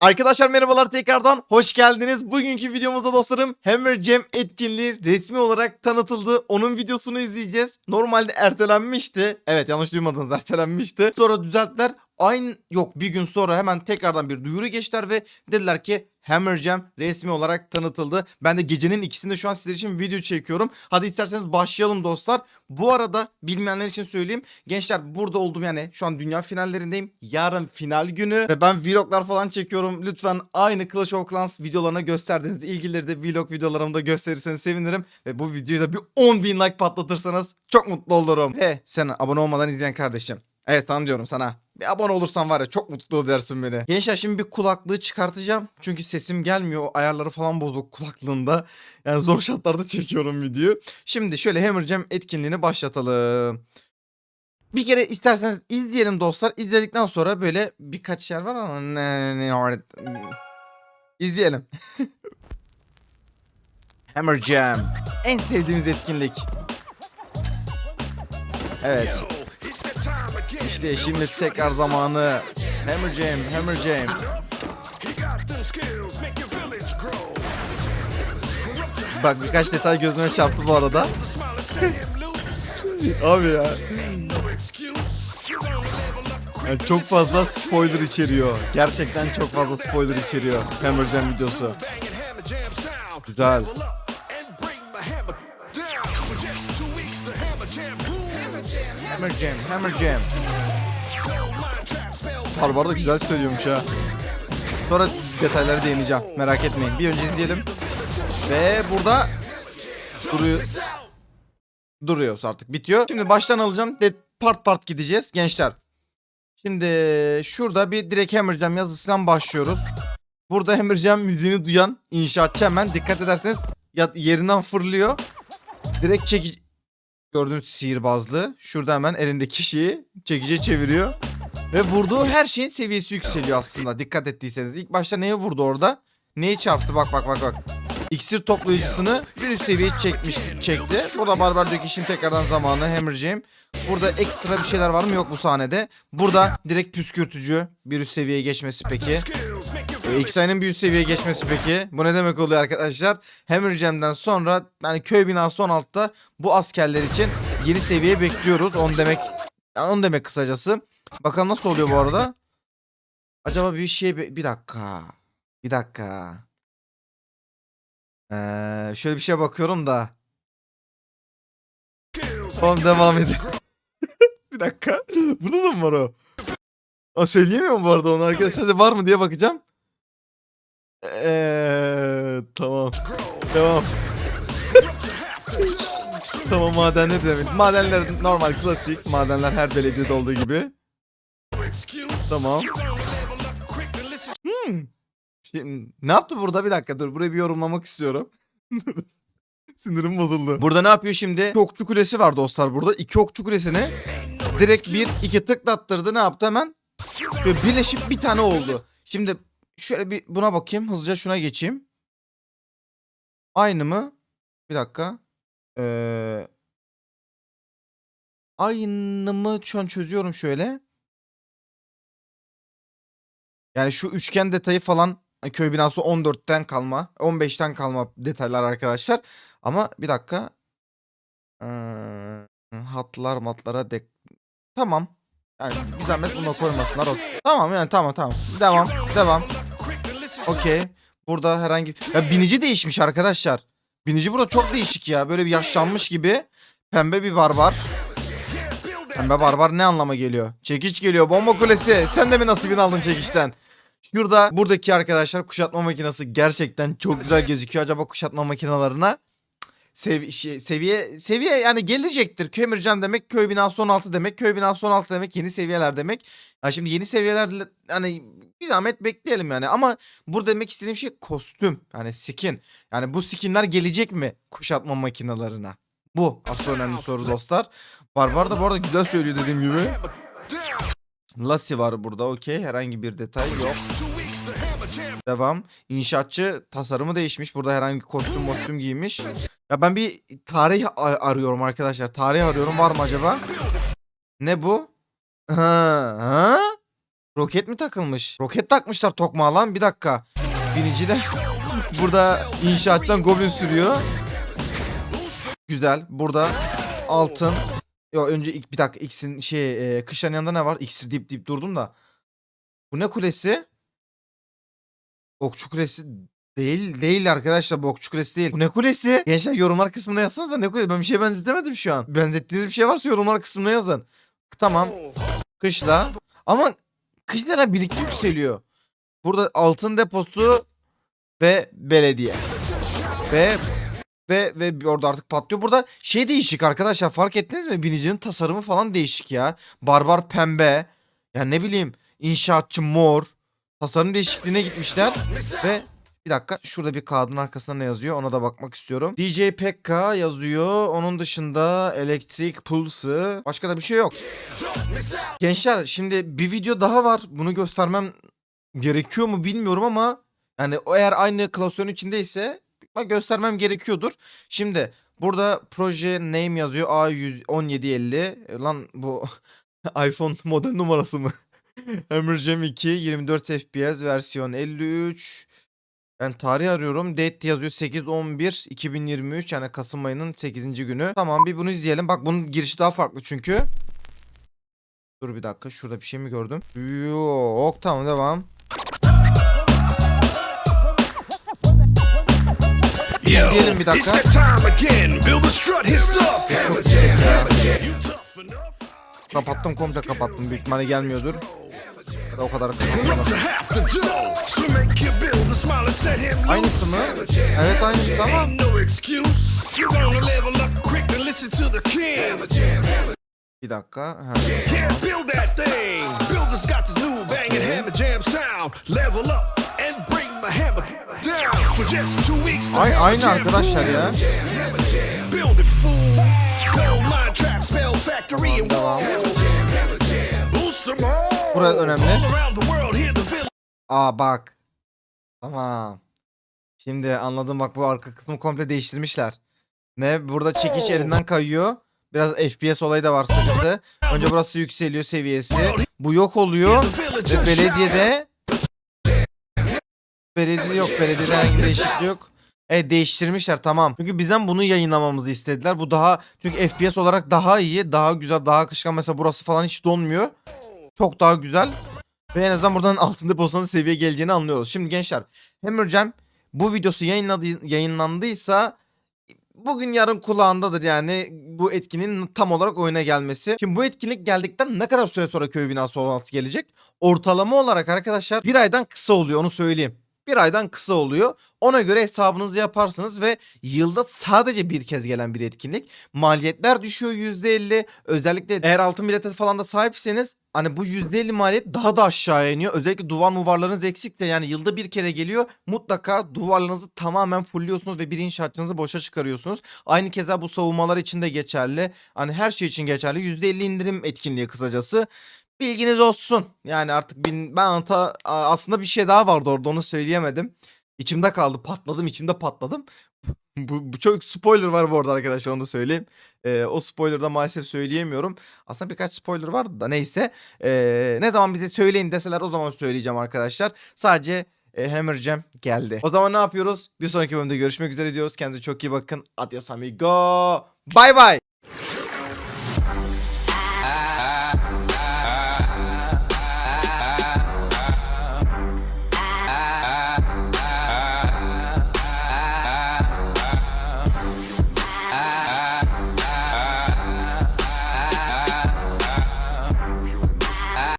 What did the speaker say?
Arkadaşlar merhabalar tekrardan hoş geldiniz. Bugünkü videomuzda dostlarım Hammer Jam etkinliği resmi olarak tanıtıldı. Onun videosunu izleyeceğiz. Normalde ertelenmişti. Evet yanlış duymadınız ertelenmişti. Sonra düzelttiler. Aynı yok bir gün sonra hemen tekrardan bir duyuru geçtiler ve dediler ki Hammer Jam resmi olarak tanıtıldı. Ben de gecenin ikisinde şu an sizler için video çekiyorum. Hadi isterseniz başlayalım dostlar. Bu arada bilmeyenler için söyleyeyim. Gençler burada oldum yani şu an dünya finallerindeyim. Yarın final günü ve ben vloglar falan çekiyorum. Lütfen aynı Clash of Clans videolarına gösterdiğiniz ilgileri de vlog videolarımda gösterirseniz sevinirim. Ve bu videoyu da bir 10 bin like patlatırsanız çok mutlu olurum. He sen abone olmadan izleyen kardeşim. Evet tamam diyorum sana. Bir abone olursan var ya çok mutlu edersin beni. Gençler şimdi bir kulaklığı çıkartacağım. Çünkü sesim gelmiyor. Ayarları falan bozuk kulaklığında. Yani zor şartlarda çekiyorum videoyu. Şimdi şöyle Hammer Jam etkinliğini başlatalım. Bir kere isterseniz izleyelim dostlar. İzledikten sonra böyle birkaç yer var ama ne, ne- izleyelim. Hammer Jam. En sevdiğimiz etkinlik. Evet. İşte şimdi tekrar zamanı. Hammer Jam, Hammer Jam. Bak birkaç detay gözüme çarptı bu arada. Abi ya. Yani çok fazla spoiler içeriyor. Gerçekten çok fazla spoiler içeriyor Hammer Jam videosu. Güzel. Hammer Jam, Hammer Jam. Harbar da güzel söylüyormuş ha. Sonra detaylara değineceğim. Merak etmeyin. Bir önce izleyelim. Ve burada duruyor. Duruyoruz artık. Bitiyor. Şimdi baştan alacağım. De part part gideceğiz gençler. Şimdi şurada bir direkt Hammer Jam yazısından başlıyoruz. Burada Hammer Jam müziğini duyan inşaatçı hemen dikkat ederseniz yerinden fırlıyor. Direkt çekici... Gördüğünüz sihirbazlığı. Şurada hemen elindeki şeyi çekici çeviriyor. Ve vurduğu her şeyin seviyesi yükseliyor aslında. Dikkat ettiyseniz. İlk başta neye vurdu orada? Neyi çarptı? Bak bak bak bak. İksir toplayıcısını bir üst seviyeye çekmiş çekti. Burada Barbar Dökiş'in tekrardan zamanı Hammer Jam. Burada ekstra bir şeyler var mı? Yok bu sahnede. Burada direkt püskürtücü bir üst seviyeye geçmesi peki. E, X-Ay'ın bir seviyeye geçmesi peki. Bu ne demek oluyor arkadaşlar? Hammer Jam'den sonra yani köy binası 16'da bu askerler için yeni seviye bekliyoruz. Onu demek yani onu demek kısacası. Bakalım nasıl oluyor bu arada? Acaba bir şey bir dakika. Bir dakika. Ee, şöyle bir şeye bakıyorum da. Tamam devam edelim. bir dakika. Burada da mı var o? Aa, söyleyemiyorum bu arada onu arkadaşlar. Var mı diye bakacağım. Eee tamam. Tamam. tamam madenler demek. Madenler normal klasik. Madenler her belediyede olduğu gibi. Tamam. Hmm. Şimdi, ne yaptı burada? Bir dakika dur. Burayı bir yorumlamak istiyorum. Sinirim bozuldu. Burada ne yapıyor şimdi? İki okçu kulesi var dostlar burada. İki okçu kulesini direkt bir iki tıklattırdı. Ne yaptı hemen? Böyle birleşip bir tane oldu. Şimdi şöyle bir buna bakayım. Hızlıca şuna geçeyim. Aynı mı? Bir dakika. Ee, aynı mı? Şu an çözüyorum şöyle. Yani şu üçgen detayı falan köy binası 14'ten kalma, 15'ten kalma detaylar arkadaşlar. Ama bir dakika. Ee, hatlar matlara dek. Tamam. Yani bir zahmet buna koymasınlar. Tamam yani tamam tamam. Devam. Devam. Okey. Burada herhangi... Ya binici değişmiş arkadaşlar. Binici burada çok değişik ya. Böyle bir yaşlanmış gibi. Pembe bir barbar. Pembe barbar ne anlama geliyor? Çekiç geliyor. Bomba kulesi. Sen de mi nasibini aldın çekiçten? Şurada buradaki arkadaşlar kuşatma makinesi gerçekten çok güzel gözüküyor. Acaba kuşatma makinalarına sev şey- seviye seviye yani gelecektir. Kömürcan demek köy binası 16 demek. Köy binası 16 demek yeni seviyeler demek. Ha şimdi yeni seviyeler hani bir zahmet bekleyelim yani ama burada demek istediğim şey kostüm yani skin. Yani bu skinler gelecek mi kuşatma makinalarına? Bu asıl önemli soru dostlar. Barbar da bu arada güzel söylüyor dediğim gibi. Lassi var burada okey. Herhangi bir detay yok. Devam. İnşaatçı tasarımı değişmiş. Burada herhangi kostüm kostüm giymiş. Ya ben bir tarih arıyorum arkadaşlar. Tarih arıyorum. Var mı acaba? Ne bu? Ha, ha? Roket mi takılmış? Roket takmışlar tokmağa lan bir dakika. Binici de burada inşaattan goblin sürüyor. Güzel. Burada altın. Yo önce ilk bir dakika X'in şey e, kışların yanında ne var? X'i deyip deyip durdum da. Bu ne kulesi? Okçu kulesi değil değil arkadaşlar bu okçu kulesi değil. Bu ne kulesi? Gençler yorumlar kısmına yazsanıza ne kulesi? Ben bir şey benzetemedim şu an. Benzettiğiniz bir şey varsa yorumlar kısmına yazın. Tamam. Kışla. Ama kışlara birlikte yükseliyor. Burada altın deposu ve belediye. Ve ve ve orada artık patlıyor. Burada şey değişik arkadaşlar fark ettiniz mi? Binicinin tasarımı falan değişik ya. Barbar pembe. Ya ne bileyim inşaatçı mor. Tasarım değişikliğine gitmişler. Ve bir dakika şurada bir kağıdın arkasında ne yazıyor ona da bakmak istiyorum. DJ Pekka yazıyor. Onun dışında elektrik pulsı. Başka da bir şey yok. Gençler şimdi bir video daha var. Bunu göstermem gerekiyor mu bilmiyorum ama yani eğer aynı klasörün içindeyse göstermem gerekiyordur. Şimdi burada proje name yazıyor A1750. Lan bu iPhone model numarası mı? Hammer Jam 2 24 FPS versiyon 53. Ben tarih arıyorum. Date yazıyor 8-11 2023 yani Kasım ayının 8. günü. Tamam bir bunu izleyelim. Bak bunun girişi daha farklı çünkü. Dur bir dakika şurada bir şey mi gördüm? Yok tamam devam. İzleyelim bir dakika. Çok ya. Kapattım komple kapattım. Büyük ihtimalle gelmiyordur. Ya da o kadar. Aynısı mı? Evet aynısı ama bir dakika. Ha. Ay- aynı arkadaşlar ya. Gold mine trap spell factory and Devam. walls. Boost 'em all. Burası önemli. All around the world, hear the villain. Aa bak. Tamam. Şimdi anladım bak bu arka kısmı komple değiştirmişler. Ne? Burada çekiç elinden kayıyor. Biraz FPS olayı da var sıkıntı. Önce burası yükseliyor seviyesi. Bu yok oluyor. Ve belediyede Belediye yok. Belediyede herhangi bir değişiklik yok. Evet değiştirmişler tamam. Çünkü bizden bunu yayınlamamızı istediler. Bu daha çünkü FPS olarak daha iyi, daha güzel, daha akışkan. Mesela burası falan hiç donmuyor. Çok daha güzel. Ve en azından buradan altında bozanın seviye geleceğini anlıyoruz. Şimdi gençler Hammer bu videosu yayınladı, yayınlandıysa bugün yarın kulağındadır yani bu etkinin tam olarak oyuna gelmesi. Şimdi bu etkinlik geldikten ne kadar süre sonra köy binası 16 gelecek? Ortalama olarak arkadaşlar bir aydan kısa oluyor onu söyleyeyim. Bir aydan kısa oluyor. Ona göre hesabınızı yaparsınız ve yılda sadece bir kez gelen bir etkinlik. Maliyetler düşüyor %50. Özellikle eğer altın bilete falan da sahipseniz hani bu %50 maliyet daha da aşağıya iniyor. Özellikle duvar muvarlarınız eksik de yani yılda bir kere geliyor. Mutlaka duvarlarınızı tamamen fullliyorsunuz ve bir inşaatçınızı boşa çıkarıyorsunuz. Aynı keza bu savunmalar için de geçerli. Hani her şey için geçerli. %50 indirim etkinliği kısacası. Bilginiz olsun. Yani artık bin, ben anta, aslında bir şey daha vardı orada onu söyleyemedim. İçimde kaldı patladım içimde patladım. bu, bu çok spoiler var bu arada arkadaşlar onu da söyleyeyim. Ee, o spoiler'da maalesef söyleyemiyorum. Aslında birkaç spoiler vardı da neyse. Ee, ne zaman bize söyleyin deseler o zaman söyleyeceğim arkadaşlar. Sadece e, Hammer Jam geldi. O zaman ne yapıyoruz? Bir sonraki bölümde görüşmek üzere diyoruz. Kendinize çok iyi bakın. Adios amigo. Bye bye.